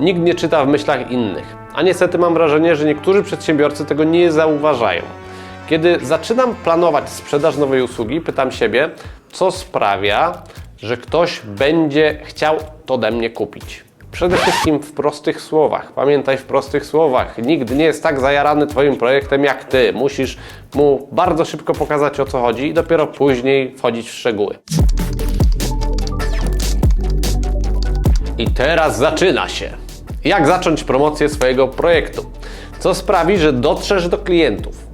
Nikt nie czyta w myślach innych. A niestety mam wrażenie, że niektórzy przedsiębiorcy tego nie zauważają. Kiedy zaczynam planować sprzedaż nowej usługi, pytam siebie, co sprawia, że ktoś będzie chciał to ode mnie kupić. Przede wszystkim w prostych słowach. Pamiętaj w prostych słowach. Nikt nie jest tak zajarany Twoim projektem jak Ty. Musisz mu bardzo szybko pokazać o co chodzi i dopiero później wchodzić w szczegóły. I teraz zaczyna się. Jak zacząć promocję swojego projektu? Co sprawi, że dotrzesz do klientów?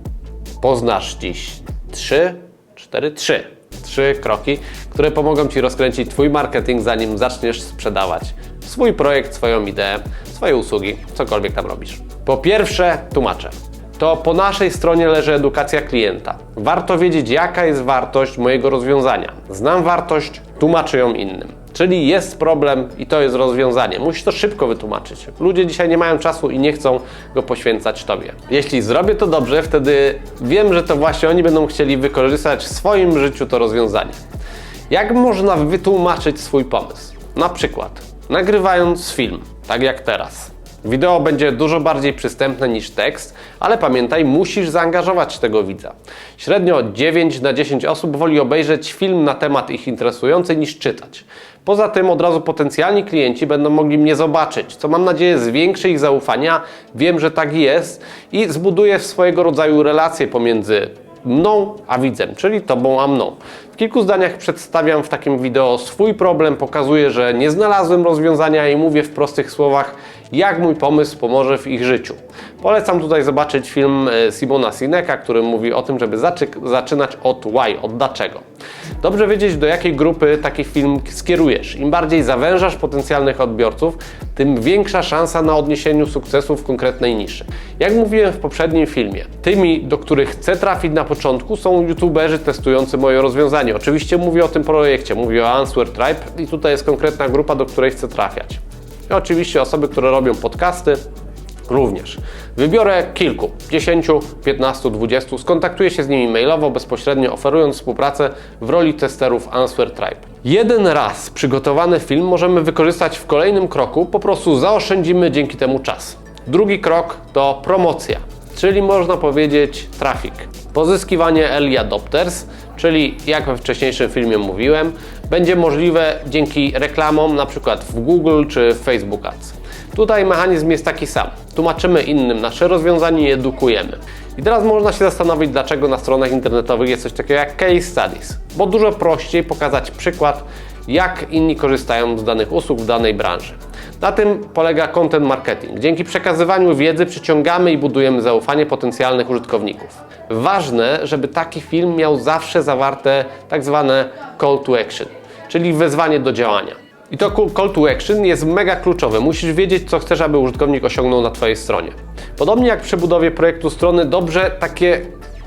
Poznasz dziś 3, 4, 3. Trzy kroki, które pomogą Ci rozkręcić Twój marketing, zanim zaczniesz sprzedawać swój projekt, swoją ideę, swoje usługi, cokolwiek tam robisz. Po pierwsze, tłumaczę. To po naszej stronie leży edukacja klienta. Warto wiedzieć, jaka jest wartość mojego rozwiązania. Znam wartość, tłumaczę ją innym. Czyli jest problem i to jest rozwiązanie. Musisz to szybko wytłumaczyć. Ludzie dzisiaj nie mają czasu i nie chcą go poświęcać Tobie. Jeśli zrobię to dobrze, wtedy wiem, że to właśnie oni będą chcieli wykorzystać w swoim życiu to rozwiązanie. Jak można wytłumaczyć swój pomysł? Na przykład nagrywając film, tak jak teraz. Wideo będzie dużo bardziej przystępne niż tekst, ale pamiętaj, musisz zaangażować tego widza. Średnio 9 na 10 osób woli obejrzeć film na temat ich interesujący niż czytać. Poza tym od razu potencjalni klienci będą mogli mnie zobaczyć, co mam nadzieję zwiększy ich zaufania. Wiem, że tak jest i zbuduje swojego rodzaju relacje pomiędzy mną a widzem, czyli tobą a mną. W kilku zdaniach przedstawiam w takim wideo swój problem, pokazuję, że nie znalazłem rozwiązania i mówię w prostych słowach, jak mój pomysł pomoże w ich życiu. Polecam tutaj zobaczyć film e, Simona Sineka, który mówi o tym, żeby zaczy zaczynać od why, od dlaczego. Dobrze wiedzieć, do jakiej grupy taki film skierujesz. Im bardziej zawężasz potencjalnych odbiorców, tym większa szansa na odniesieniu sukcesu w konkretnej niszy. Jak mówiłem w poprzednim filmie, tymi, do których chcę trafić na początku, są youtuberzy testujący moje rozwiązanie. Oczywiście mówię o tym projekcie, mówię o Answer Tribe i tutaj jest konkretna grupa, do której chcę trafiać. I oczywiście osoby, które robią podcasty, również. Wybiorę kilku, 10, 15, 20, skontaktuję się z nimi mailowo, bezpośrednio oferując współpracę w roli testerów Answer Tribe. Jeden raz przygotowany film możemy wykorzystać w kolejnym kroku, po prostu zaoszczędzimy dzięki temu czas. Drugi krok to promocja, czyli można powiedzieć trafik. Pozyskiwanie early adopters, czyli jak we wcześniejszym filmie mówiłem, będzie możliwe dzięki reklamom przykład w Google czy w Facebook Ads. Tutaj mechanizm jest taki sam. Tłumaczymy innym nasze rozwiązanie i edukujemy. I teraz można się zastanowić, dlaczego na stronach internetowych jest coś takiego jak case studies, bo dużo prościej pokazać przykład, jak inni korzystają z danych usług w danej branży. Na tym polega content marketing. Dzięki przekazywaniu wiedzy przyciągamy i budujemy zaufanie potencjalnych użytkowników. Ważne, żeby taki film miał zawsze zawarte tak zwane call to action, czyli wezwanie do działania. I to call to action jest mega kluczowe. Musisz wiedzieć, co chcesz, aby użytkownik osiągnął na Twojej stronie. Podobnie jak przy budowie projektu strony, dobrze takie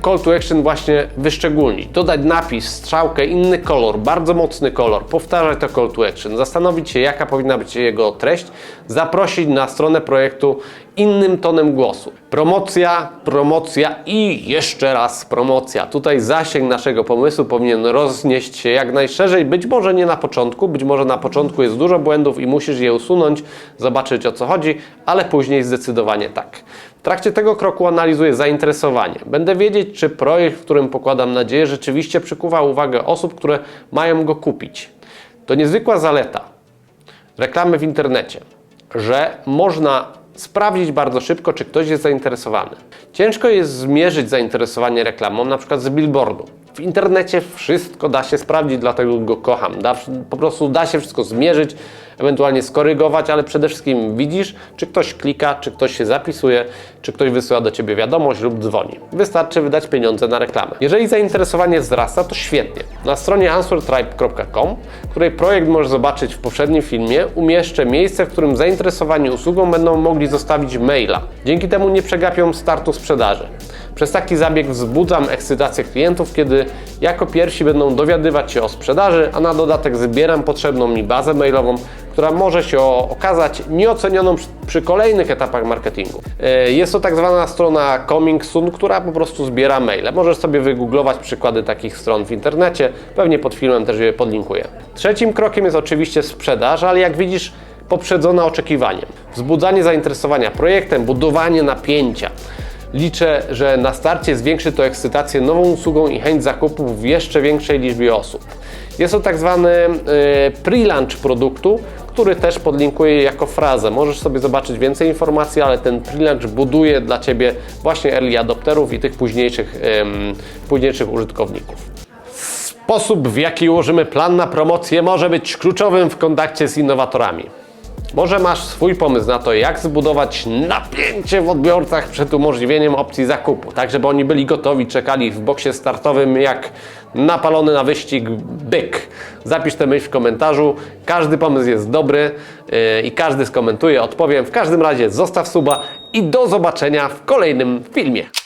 call to action właśnie wyszczególnić. Dodać napis, strzałkę, inny kolor, bardzo mocny kolor, powtarzać to call to action, zastanowić się, jaka powinna być jego treść, zaprosić na stronę projektu innym tonem głosu. Promocja, promocja i jeszcze raz promocja. Tutaj zasięg naszego pomysłu powinien roznieść się jak najszerzej. Być może nie na początku, być może na początku jest dużo błędów i musisz je usunąć, zobaczyć o co chodzi, ale później zdecydowanie tak. W trakcie tego kroku analizuję zainteresowanie. Będę wiedzieć, czy projekt, w którym pokładam nadzieję, rzeczywiście przykuwa uwagę osób, które mają go kupić. To niezwykła zaleta reklamy w internecie, że można sprawdzić bardzo szybko, czy ktoś jest zainteresowany. Ciężko jest zmierzyć zainteresowanie reklamą, na przykład z billboardu. W internecie wszystko da się sprawdzić, dlatego go kocham. Da, po prostu da się wszystko zmierzyć, ewentualnie skorygować, ale przede wszystkim widzisz, czy ktoś klika, czy ktoś się zapisuje, czy ktoś wysyła do Ciebie wiadomość lub dzwoni. Wystarczy wydać pieniądze na reklamę. Jeżeli zainteresowanie wzrasta, to świetnie. Na stronie answertribe.com, której projekt możesz zobaczyć w poprzednim filmie, umieszczę miejsce, w którym zainteresowani usługą będą mogli zostawić maila. Dzięki temu nie przegapią startu sprzedaży. Przez taki zabieg wzbudzam ekscytację klientów, kiedy jako pierwsi będą dowiadywać się o sprzedaży, a na dodatek zbieram potrzebną mi bazę mailową, która może się okazać nieocenioną przy kolejnych etapach marketingu. E, jest to tak zwana strona Coming Soon, która po prostu zbiera maile. Możesz sobie wygooglować przykłady takich stron w internecie, pewnie pod filmem też je podlinkuję. Trzecim krokiem jest oczywiście sprzedaż, ale jak widzisz, poprzedzona oczekiwaniem. Wzbudzanie zainteresowania projektem, budowanie napięcia. Liczę, że na starcie zwiększy to ekscytację nową usługą i chęć zakupu w jeszcze większej liczbie osób. Jest to tak zwany e, pre-launch produktu, który też podlinkuję jako frazę. Możesz sobie zobaczyć więcej informacji, ale ten pre-launch buduje dla Ciebie właśnie early adopterów i tych późniejszych, em, późniejszych użytkowników. Sposób, w jaki ułożymy plan na promocję, może być kluczowym w kontakcie z innowatorami. Może masz swój pomysł na to, jak zbudować napięcie w odbiorcach przed umożliwieniem opcji zakupu, tak żeby oni byli gotowi, czekali w boksie startowym jak napalony na wyścig byk. Zapisz tę myśl w komentarzu. Każdy pomysł jest dobry yy, i każdy skomentuje, odpowiem. W każdym razie zostaw suba i do zobaczenia w kolejnym filmie.